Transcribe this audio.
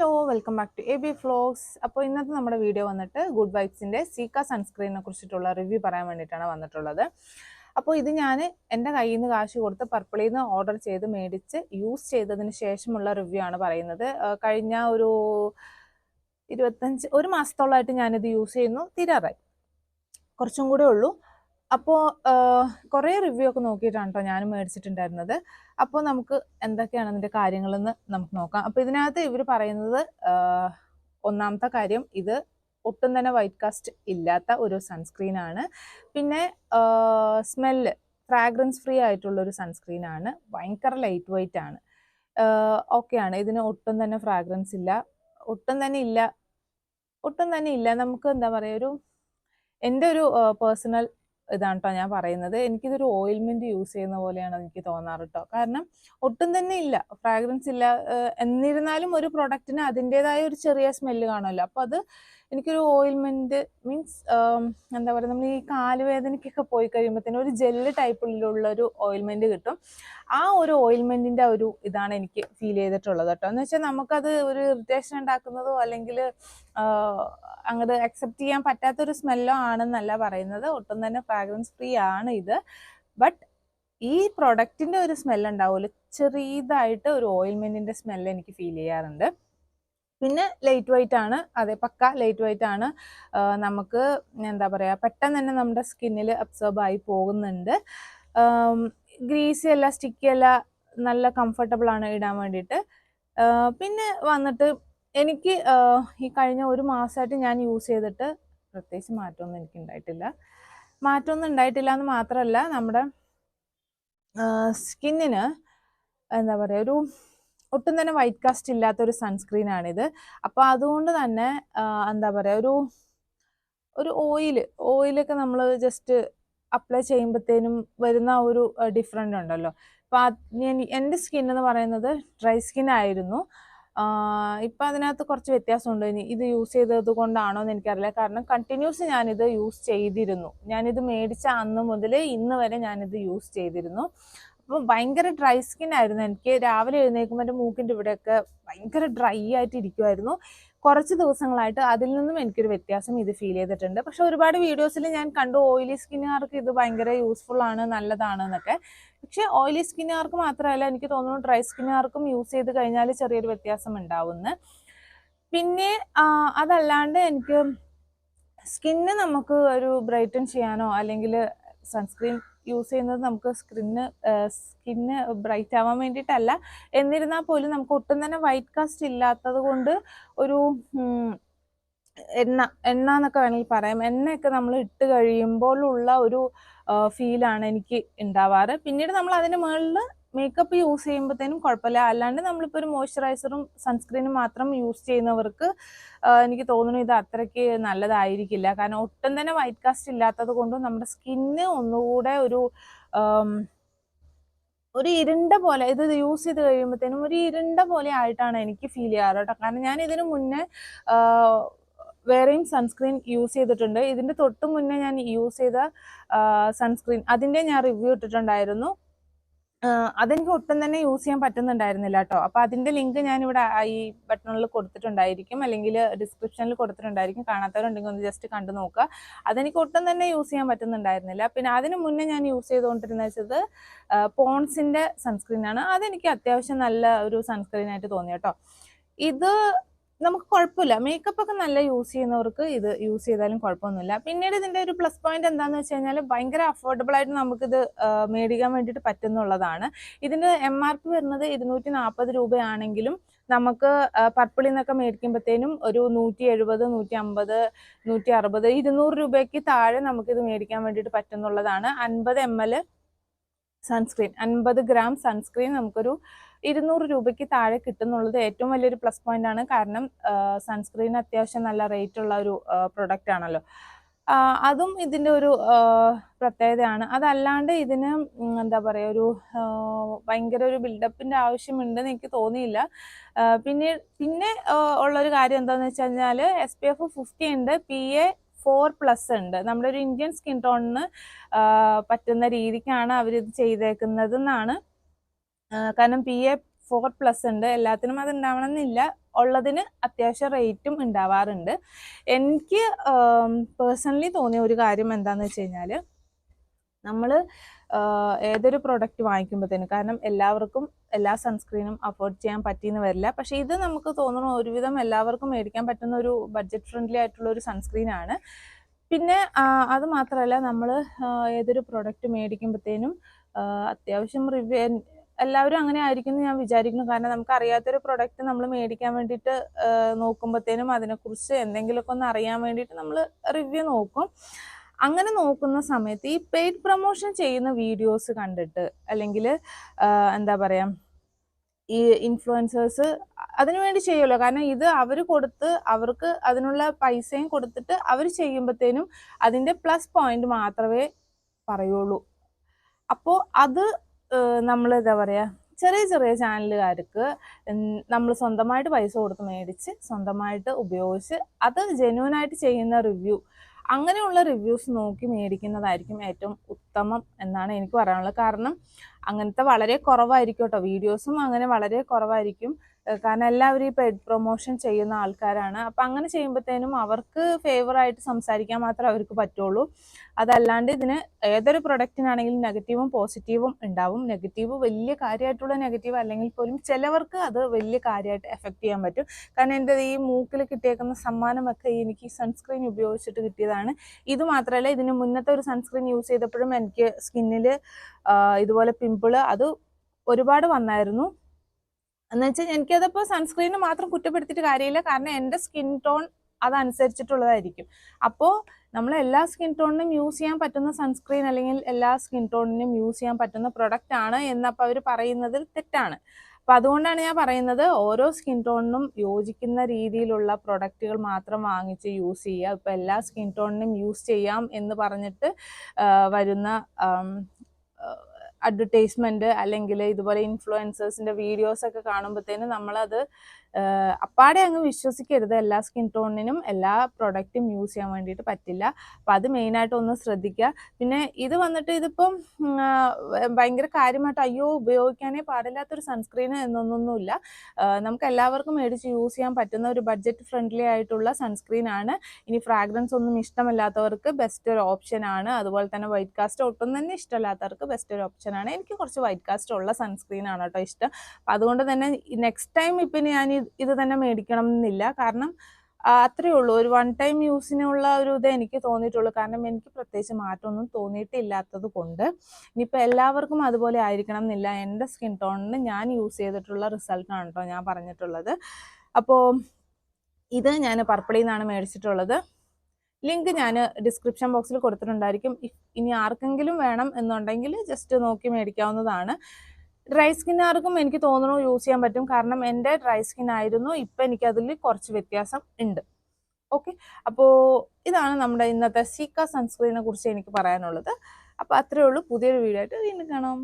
Hello welcome back to A B vlogs അപ്പോൾ ഇന്നത്തെ നമ്മുടെ വീഡിയോ വന്നിട്ട് ഗുഡ് വൈബ്സിന്റെ സീക്ക സൺസ്ക്രീനെ കുറിച്ചിട്ടുള്ള റിവ്യൂ പറയാൻ വേണ്ടിയിട്ടാണ് വന്നിട്ടുള്ളത്. അപ്പോൾ ഇത് ഞാൻ എന്റെ കയ്യിൽ നിന്ന് കാശ് കൊടുത്ത് പർപ്പിളിൽ നിന്ന് ഓർഡർ ചെയ്ത് മേടിച്ച് യൂസ് ചെയ്തതിന് ശേഷമുള്ള റിവ്യൂ ആണ് പറയുന്നത്. കഴിഞ്ഞ ഒരു ഇരുപത്തഞ്ച് ഒരു മാസത്തോളമായിട്ട് ഞാനിത് യൂസ് ചെയ്യുന്നു തീരാറായി. കുറച്ചും കൂടെ ഉള്ളൂ. അപ്പോൾ കുറേ റിവ്യൂ ഒക്കെ നോക്കിയിട്ടാണ് കേട്ടോ ഞാൻ മേടിച്ചിട്ടുണ്ടായിരുന്നത്. അപ്പോൾ നമുക്ക് എന്തൊക്കെയാണ് അതിന്റെ കാര്യങ്ങളെന്ന് നമുക്ക് നോക്കാം. അപ്പോൾ ഇതിനകത്ത് ഇവർ പറയുന്നത് ഒന്നാമത്തെ കാര്യം ഇത് ഒട്ടും തന്നെ വൈറ്റ് കാസ്റ്റ് ഇല്ലാത്ത ഒരു സൺസ്ക്രീൻ ആണ്. പിന്നെ സ്മെല്ല് ഫ്രാഗ്രൻസ് ഫ്രീ ആയിട്ടുള്ള ഒരു സൺസ്ക്രീൻ ആണ്. ഭയങ്കര ലൈറ്റ് വെയിറ്റ് ആണ്. ഓക്കെയാണ് ഇതിന് ഒട്ടും തന്നെ ഫ്രാഗ്രൻസ് ഇല്ല. ഒട്ടും തന്നെ ഇല്ല. ഒട്ടും തന്നെ ഇല്ല. നമുക്ക് എന്താ പറയുക ഒരു എന്റെ ഒരു പേഴ്സണൽ ഇതാണ് കേട്ടോ ഞാൻ പറയുന്നത്. എനിക്കിതൊരു ഓയിൽമെന്റ് യൂസ് ചെയ്യുന്ന പോലെയാണ് എനിക്ക് തോന്നാറ് കേട്ടോ കാരണം ഒട്ടും തന്നെ ഇല്ല. ഫ്രാഗ്രൻസ് ഇല്ല. എന്നിരുന്നാലും ഒരു പ്രൊഡക്റ്റിന് അതിന്റെതായ ഒരു ചെറിയ സ്മെല്ല് കാണുമല്ലോ. അപ്പോൾ അത് എനിക്കൊരു ഓയിൽമെന്റ് മീൻസ് എന്താ പറയുക നമ്മൾ ഈ കാലുവേദനയ്ക്കൊക്കെ പോയി കഴിയുമ്പോഴത്തേനും ഒരു ജെല്ല് ടൈപ്പിലുള്ള ഒരു ഓയിൽമെന്റ് കിട്ടും. ആ ഒരു ഓയിൽമെന്റിന്റെ ഒരു ഇതാണ് എനിക്ക് ഫീൽ ചെയ്തിട്ടുള്ളത് കേട്ടോ. എന്ന് വെച്ചാൽ നമുക്കത് ഒരു ഇറിറ്റേഷൻ ഉണ്ടാക്കുന്നതോ അല്ലെങ്കിൽ അങ്ങോട്ട് അക്സെപ്റ്റ് ചെയ്യാൻ പറ്റാത്തൊരു സ്മെല്ലോ ആണെന്നല്ല പറയുന്നത്. ഒട്ടും തന്നെ ഫ്രാഗ്രൻസ് ഫ്രീ ആണ് ഇത്. ബട്ട് ഈ പ്രൊഡക്റ്റിന്റെ ഒരു സ്മെൽ ഉണ്ടാവുമല്ലോ ചെറിയതായിട്ട് ഒരു ഓയിൽമെന്റിന്റെ സ്മെൽ എനിക്ക് ഫീൽ ചെയ്യാറുണ്ട്. പിന്നെ ലൈറ്റ് വൈറ്റ് ആണ്. അതെ പക്ക ലൈറ്റ് വൈറ്റ് ആണ്. നമുക്ക് എന്താ പറയാ പെട്ടെന്ന് തന്നെ നമ്മുടെ സ്കിന്നിൽ അബ്സോർബ് ആയി പോകുന്നുണ്ട്. ഗ്രീസി അല്ല സ്റ്റിക്കി അല്ല നല്ല കംഫർട്ടബിൾ ആണ് ഇടാൻ വേണ്ടിയിട്ട്. പിന്നെ വന്നിട്ട് എനിക്ക് ഈ കഴിഞ്ഞ ഒരു മാസമായിട്ട് ഞാൻ യൂസ് ചെയ്തിട്ട് പ്രത്യേകിച്ച് മാറ്റമൊന്നും എനിക്ക് ഉണ്ടായിട്ടില്ല മാറ്റമൊന്നും ഉണ്ടായിട്ടില്ല എന്ന് മാത്രമല്ല നമ്മുടെ സ്കിന്നിന് എന്താ പറയുക ഒരു ഒട്ടും തന്നെ വൈറ്റ് കാസ്റ്റ് ഇല്ലാത്തൊരു സൺസ്ക്രീൻ ആണിത് അപ്പോൾ അതുകൊണ്ട് തന്നെ എന്താ പറയുക ഒരു ഒരു ഓയിൽ ഓയിലൊക്കെ നമ്മൾ ജസ്റ്റ് അപ്ലൈ ചെയ്യുമ്പോഴത്തേനും വരുന്ന ഒരു ഡിഫറെന്റ് ഉണ്ടല്ലോ അപ്പോൾ എന്റെ സ്കിൻ എന്ന് പറയുന്നത് ഡ്രൈ സ്കിൻ ആയിരുന്നു. ഇപ്പം അതിനകത്ത് കുറച്ച് വ്യത്യാസമുണ്ട്. ഇനി ഇത് യൂസ് ചെയ്തത് കൊണ്ടാണോ എന്ന് എനിക്കറിയില്ല. കാരണം കണ്ടിന്യൂസ് ഞാനിത് യൂസ് ചെയ്തിരുന്നു. ഞാനിത് മേടിച്ച അന്ന് മുതൽ ഇന്ന് വരെ ഞാനിത് യൂസ് ചെയ്തിരുന്നു. അപ്പോൾ ഭയങ്കര ഡ്രൈ സ്കിൻ ആയിരുന്നു എനിക്ക്. രാവിലെ എഴുന്നേൽക്കുമ്പോൾ എന്റെ മൂക്കിന്റെ ഇവിടെയൊക്കെ ഭയങ്കര ഡ്രൈ ആയിട്ട് ഇരിക്കുമായിരുന്നു കുറച്ച് ദിവസങ്ങളായിട്ട് അതിൽ നിന്നും എനിക്കൊരു വ്യത്യാസം ഇത് ഫീൽ ചെയ്തിട്ടുണ്ട്. പക്ഷെ ഒരുപാട് വീഡിയോസിൽ ഞാൻ കണ്ടു ഓയിലി സ്കിന്നുകാർക്ക് ഇത് ഭയങ്കര യൂസ്ഫുൾ ആണ് നല്ലതാണ് എന്നൊക്കെ. പക്ഷെ ഓയിലി സ്കിന്നുകാർക്ക് മാത്രമല്ല എനിക്ക് തോന്നുന്നു ഡ്രൈ സ്കിന്നുകാർക്കും യൂസ് ചെയ്ത് കഴിഞ്ഞാൽ ചെറിയൊരു വ്യത്യാസം ഉണ്ടാവുന്ന. പിന്നെ അതല്ലാണ്ട് എനിക്ക് സ്കിന്ന് നമുക്ക് ഒരു ബ്രൈറ്റൻ ചെയ്യാനോ അല്ലെങ്കിൽ സൺസ്ക്രീൻ യൂസ് ചെയ്യുന്നത് നമുക്ക് സ്കിന്ന് സ്കിന്ന് ബ്രൈറ്റ് ആവാൻ വേണ്ടിയിട്ടല്ല. എന്നിരുന്നാൽ പോലും നമുക്ക് ഒട്ടും തന്നെ വൈറ്റ് കാസ്റ്റ് ഇല്ലാത്തത് കൊണ്ട് ഒരു എണ്ണ എണ്ണ എന്നൊക്കെ വേണമെങ്കിൽ പറയാം. എണ്ണയൊക്കെ നമ്മൾ ഇട്ട് കഴിയുമ്പോഴുള്ള ഒരു ഫീലാണ് എനിക്ക് ഉണ്ടാവാറ്. പിന്നീട് നമ്മൾ അതിന് മുകളിൽ മേക്കപ്പ് യൂസ് ചെയ്യുമ്പോഴത്തേനും കുഴപ്പമില്ല. അല്ലാണ്ട് നമ്മളിപ്പോൾ ഒരു മോയ്സ്ചറൈസറും സൺസ്ക്രീനും മാത്രം യൂസ് ചെയ്യുന്നവർക്ക് എനിക്ക് തോന്നുന്നു ഇത് അത്രയ്ക്ക് നല്ലതായിരിക്കില്ല. കാരണം ഒട്ടും തന്നെ വൈറ്റ് കാസ്റ്റ് ഇല്ലാത്തത് കൊണ്ടും നമ്മുടെ സ്കിന്ന് ഒന്നുകൂടെ ഒരു ഒരു ഇരുണ്ട പോലെ ഇത് യൂസ് ചെയ്ത് കഴിയുമ്പോഴത്തേനും ഒരു ഇരുണ്ട പോലെ ആയിട്ടാണ് എനിക്ക് ഫീൽ ചെയ്യാറ് കേട്ടോ. കാരണം ഞാൻ ഇതിനു മുന്നേ വേറെയും സൺസ്ക്രീൻ യൂസ് ചെയ്തിട്ടുണ്ട്. ഇതിന്റെ തൊട്ട് മുന്നേ ഞാൻ യൂസ് ചെയ്ത സൺസ്ക്രീൻ അതിന്റെ ഞാൻ റിവ്യൂ ഇട്ടിട്ടുണ്ടായിരുന്നു. അതെനിക്ക് ഒട്ടും തന്നെ യൂസ് ചെയ്യാൻ പറ്റുന്നുണ്ടായിരുന്നില്ല കേട്ടോ അപ്പൊ അതിന്റെ ലിങ്ക് ഞാൻ ഇവിടെ ഈ ബട്ടണിൽ കൊടുത്തിട്ടുണ്ടായിരിക്കും. അല്ലെങ്കിൽ ഡിസ്ക്രിപ്ഷനിൽ കൊടുത്തിട്ടുണ്ടായിരിക്കും. കാണാത്തവരുണ്ടെങ്കിൽ ഒന്ന് ജസ്റ്റ് കണ്ടു നോക്കുക. അതെനിക്ക് ഒട്ടും തന്നെ യൂസ് ചെയ്യാൻ പറ്റുന്നുണ്ടായിരുന്നില്ല. പിന്നെ അതിന് മുന്നേ ഞാൻ യൂസ് ചെയ്തുകൊണ്ടിരുന്ന വെച്ചത് പോൺസിന്റെ സൺസ്ക്രീനാണ് അതെനിക്ക് അത്യാവശ്യം നല്ല ഒരു സൺസ്ക്രീൻ ആയിട്ട് തോന്നി കേട്ടോ ഇത് നമുക്ക് കുഴപ്പമില്ല. മേക്കപ്പ് ഒക്കെ നല്ല യൂസ് ചെയ്യുന്നവർക്ക് ഇത് യൂസ് ചെയ്താലും കുഴപ്പമൊന്നുമില്ല. പിന്നീട് ഇതിന്റെ ഒരു പ്ലസ് പോയിന്റ് എന്താന്ന് വെച്ച് കഴിഞ്ഞാൽ ഭയങ്കര അഫോർഡബിൾ ആയിട്ട് നമുക്കിത് മേടിക്കാൻ വേണ്ടിയിട്ട് പറ്റുന്നുള്ളതാണ്. ഇതിന്റെ എം ആർ പി വരുന്നത് ഇരുന്നൂറ്റി നാൽപ്പത് രൂപയാണെങ്കിലും നമുക്ക് പർപ്പിളിൽ നിന്നൊക്കെ മേടിക്കുമ്പോഴത്തേനും ഒരു നൂറ്റി എഴുപത് നൂറ്റി അമ്പത് നൂറ്റി അറുപത് ഇരുന്നൂറ് രൂപയ്ക്ക് താഴെ നമുക്കിത് മേടിക്കാൻ വേണ്ടിയിട്ട് പറ്റുന്നുള്ളതാണ്. അൻപത് എം എൽ സൺസ്ക്രീൻ അൻപത് ഗ്രാം സൺസ്ക്രീൻ നമുക്കൊരു ഇരുന്നൂറ് രൂപയ്ക്ക് താഴെ കിട്ടുന്നുള്ളത് ഏറ്റവും വലിയൊരു പ്ലസ് പോയിന്റ് ആണ്. കാരണം സൺസ്ക്രീൻ അത്യാവശ്യം നല്ല റേറ്റ് ഉള്ള ഒരു പ്രൊഡക്റ്റ് ആണല്ലോ. അതും ഇതിന്റെ ഒരു പ്രത്യേകതയാണ്. അതല്ലാണ്ട് ഇതിന് എന്താ പറയുക ഒരു ഭയങ്കര ഒരു ബിൽഡപ്പിന്റെ ആവശ്യമുണ്ടെന്ന് എനിക്ക് തോന്നിയില്ല. പിന്നെ പിന്നെ ഉള്ളൊരു കാര്യം എന്താണെന്ന് വെച്ച് കഴിഞ്ഞാൽ എസ് പി എഫ് ഫിഫ്റ്റി ഉണ്ട് പി എ ഫോർ പ്ലസ് ഉണ്ട്. നമ്മുടെ ഒരു ഇന്ത്യൻ സ്കിൻ ടോണിന് പറ്റുന്ന രീതിക്കാണ് അവരിത് ചെയ്തേക്കുന്നത് എന്നാണ് കാരണം പി എ ഫോർ പ്ലസ് ഉണ്ട്. എല്ലാത്തിനും അത് ഉണ്ടാവണം എന്നില്ല ഉള്ളതിന് അത്യാവശ്യം റേറ്റും ഉണ്ടാവാറുണ്ട്. എനിക്ക് പേഴ്സണലി തോന്നിയ ഒരു കാര്യം എന്താണെന്ന് വെച്ച് കഴിഞ്ഞാൽ നമ്മൾ ഏതൊരു പ്രൊഡക്റ്റ് വാങ്ങിക്കുമ്പോഴത്തേനും കാരണം എല്ലാവർക്കും എല്ലാ സൺസ്ക്രീനും അഫോർഡ് ചെയ്യാൻ പറ്റിയെന്ന് വരില്ല. പക്ഷേ ഇത് നമുക്ക് തോന്നുന്നു ഒരുവിധം എല്ലാവർക്കും മേടിക്കാൻ പറ്റുന്ന ഒരു ബഡ്ജറ്റ് ഫ്രണ്ട്ലി ആയിട്ടുള്ള ഒരു സൺസ്ക്രീനാണ് പിന്നെ അത് മാത്രമല്ല നമ്മൾ ഏതൊരു പ്രൊഡക്റ്റ് മേടിക്കുമ്പോഴത്തേനും അത്യാവശ്യം റിവ്യൂ എല്ലാവരും അങ്ങനെ ആയിരിക്കും എന്ന് ഞാൻ വിചാരിക്കുന്നു. കാരണം നമുക്ക് അറിയാത്തൊരു പ്രൊഡക്റ്റ് നമ്മൾ മേടിക്കാൻ വേണ്ടിയിട്ട് നോക്കുമ്പോഴത്തേനും അതിനെക്കുറിച്ച് എന്തെങ്കിലുമൊക്കെ ഒന്ന് അറിയാൻ വേണ്ടിയിട്ട് നമ്മൾ റിവ്യൂ നോക്കും. അങ്ങനെ നോക്കുന്ന സമയത്ത് ഈ പെയ്ഡ് പ്രൊമോഷൻ ചെയ്യുന്ന വീഡിയോസ് കണ്ടിട്ട് അല്ലെങ്കിൽ എന്താ പറയുക ഈ ഇൻഫ്ലുവൻസേഴ്സ് അതിനുവേണ്ടി ചെയ്യുമല്ലോ. കാരണം ഇത് അവർ കൊടുത്ത് അവർക്ക് അതിനുള്ള പൈസയും കൊടുത്തിട്ട് അവർ ചെയ്യുമ്പോഴത്തേനും അതിന്റെ പ്ലസ് പോയിന്റ് മാത്രമേ പറയുള്ളൂ. അപ്പോൾ അത് നമ്മൾ എന്താ പറയുക ചെറിയ ചെറിയ ചാനലുകാർക്ക് നമ്മൾ സ്വന്തമായിട്ട് പൈസ കൊടുത്ത് മേടിച്ച് സ്വന്തമായിട്ട് ഉപയോഗിച്ച് അത് ജെന്യൂനായിട്ട് ചെയ്യുന്ന റിവ്യൂ അങ്ങനെയുള്ള റിവ്യൂസ് നോക്കി മേടിക്കുന്നതായിരിക്കും ഏറ്റവും ഉത്തമം എന്നാണ് എനിക്ക് പറയാനുള്ളത്. കാരണം അങ്ങനത്തെ വളരെ കുറവായിരിക്കും കേട്ടോ വീഡിയോസും അങ്ങനെ വളരെ കുറവായിരിക്കും. കാരണം എല്ലാവരും ഈ പെഡ് പ്രൊമോഷൻ ചെയ്യുന്ന ആൾക്കാരാണ്. അപ്പം അങ്ങനെ ചെയ്യുമ്പോഴത്തേനും അവർക്ക് ഫേവറായിട്ട് സംസാരിക്കാൻ മാത്രമേ അവർക്ക് പറ്റുള്ളൂ. അതല്ലാണ്ട് ഇതിന് ഏതൊരു പ്രൊഡക്റ്റിനാണെങ്കിലും നെഗറ്റീവും പോസിറ്റീവും ഉണ്ടാവും. നെഗറ്റീവ് വലിയ കാര്യമായിട്ടുള്ള നെഗറ്റീവ് അല്ലെങ്കിൽ പോലും ചിലവർക്ക് അത് വലിയ കാര്യമായിട്ട് എഫക്റ്റ് ചെയ്യാൻ പറ്റും. കാരണം എന്റെ ഈ മൂക്കിൽ കിട്ടിയേക്കുന്ന സമ്മാനമൊക്കെ എനിക്ക് സൺസ്ക്രീൻ ഉപയോഗിച്ചിട്ട് കിട്ടിയതാണ്. ഇത് മാത്രമല്ല ഇതിന് മുന്നത്തെ ഒരു സൺസ്ക്രീൻ യൂസ് ചെയ്തപ്പോഴും എനിക്ക് സ്കിന്നിൽ ഇതുപോലെ പിമ്പിൾ അത് ഒരുപാട് വന്നായിരുന്നു. എന്ന് വെച്ചാൽ എനിക്കതപ്പോൾ സൺസ്ക്രീന് മാത്രം കുറ്റപ്പെടുത്തിയിട്ട് കാര്യമില്ല. കാരണം എന്റെ സ്കിൻ ടോൺ അതനുസരിച്ചിട്ടുള്ളതായിരിക്കും. അപ്പോ നമ്മൾ എല്ലാ സ്കിൻ ടോണിനും യൂസ് ചെയ്യാൻ പറ്റുന്ന സൺസ്ക്രീൻ അല്ലെങ്കിൽ എല്ലാ സ്കിൻ ടോണിനും യൂസ് ചെയ്യാൻ പറ്റുന്ന പ്രൊഡക്റ്റ് ആണ് എന്നപ്പോൾ അവർ പറയുന്നതിൽ തെറ്റാണ്. അപ്പം അതുകൊണ്ടാണ് ഞാൻ പറയുന്നത് ഓരോ സ്കിൻ ടോണിനും യോജിക്കുന്ന രീതിയിലുള്ള പ്രൊഡക്റ്റുകൾ മാത്രം വാങ്ങിച്ച് യൂസ് ചെയ്യുക. ഇപ്പം എല്ലാ സ്കിൻ ടോണിനും യൂസ് ചെയ്യാം എന്ന് പറഞ്ഞിട്ട് വരുന്ന അഡ്വർടൈസ്മെന്റ് അല്ലെങ്കിൽ ഇതുപോലെ ഇൻഫ്ലുവൻസേഴ്സിന്റെ വീഡിയോസ് ഒക്കെ കാണുമ്പോഴത്തേനും നമ്മളത് അപ്പാടെ അങ്ങ് വിശ്വസിക്കരുത്. എല്ലാ സ്കിൻ ടോണിനും എല്ലാ പ്രൊഡക്റ്റും യൂസ് ചെയ്യാൻ വേണ്ടിയിട്ട് പറ്റില്ല. അപ്പം അത് മെയിനായിട്ട് ഒന്ന് ശ്രദ്ധിക്കുക പിന്നെ ഇത് വന്നിട്ട് ഇതിപ്പം ഭയങ്കര കാര്യമായിട്ട് അയ്യോ ഉപയോഗിക്കാനേ പാടില്ലാത്തൊരു സൺസ്ക്രീൻ എന്നൊന്നൊന്നുമില്ല. നമുക്ക് എല്ലാവർക്കും മേടിച്ച് യൂസ് ചെയ്യാൻ പറ്റുന്ന ഒരു ബഡ്ജറ്റ് ഫ്രണ്ട്ലി ആയിട്ടുള്ള സൺസ്ക്രീൻ ആണ് ഇനി ഫ്രാഗ്രൻസ് ഒന്നും ഇഷ്ടമല്ലാത്തവർക്ക് ബെസ്റ്റ് ഒരു ഓപ്ഷൻ ആണ് അതുപോലെ തന്നെ വൈറ്റ് കാസ്റ്റ് ഒട്ടും തന്നെ ഇഷ്ടമല്ലാത്തവർക്ക് ബെസ്റ്റ് ഒരു ഓപ്ഷൻ ആണ് എനിക്ക് കുറച്ച് വൈറ്റ് കാസ്റ്റ് ഉള്ള സൺസ്ക്രീൻ ആണ് കേട്ടോ ഇഷ്ടം. അതുകൊണ്ട് തന്നെ നെക്സ്റ്റ് ടൈം ഇപ്പം ഞാൻ ഇത് തന്നെ മേടിക്കണം എന്നില്ല കാരണം അത്രയേ ഉള്ളൂ. ഒരു വൺ ടൈം യൂസിനുള്ള ഒരു ഇത് എനിക്ക് തോന്നിയിട്ടുള്ളൂ. കാരണം എനിക്ക് പ്രത്യേകിച്ച് മാറ്റമൊന്നും തോന്നിയിട്ടില്ലാത്തത് കൊണ്ട്. ഇനിയിപ്പോൾ എല്ലാവർക്കും അതുപോലെ ആയിരിക്കണം എന്നില്ല എന്റെ സ്കിൻ ടോണിന് ഞാൻ യൂസ് ചെയ്തിട്ടുള്ള റിസൾട്ടാണ് കേട്ടോ ഞാൻ പറഞ്ഞിട്ടുള്ളത്. അപ്പോൾ ഇത് ഞാൻ പർപ്പിളിൽ നിന്നാണ് മേടിച്ചിട്ടുള്ളത്. ലിങ്ക് ഞാൻ ഡിസ്ക്രിപ്ഷൻ ബോക്സിൽ കൊടുത്തിട്ടുണ്ടായിരിക്കും. ഇനി ആർക്കെങ്കിലും വേണം എന്നുണ്ടെങ്കിൽ ജസ്റ്റ് നോക്കി മേടിക്കാവുന്നതാണ്. ഡ്രൈ സ്കിന്നുകാർക്കും എനിക്ക് തോന്നുന്നു യൂസ് ചെയ്യാൻ പറ്റും. കാരണം എന്റെ ഡ്രൈ സ്കിൻ ആയിരുന്നു. ഇപ്പം എനിക്കതിൽ കുറച്ച് വ്യത്യാസം ഉണ്ട്. ഓക്കെ? അപ്പോൾ ഇതാണ് നമ്മുടെ ഇന്നത്തെ സീക്ക സൺസ്ക്രീനെ കുറിച്ച് എനിക്ക് പറയാനുള്ളത്. അപ്പോൾ അത്രയേ ഉള്ളൂ. പുതിയൊരു വീഡിയോ ആയിട്ട് വീണ്ടും കാണാം.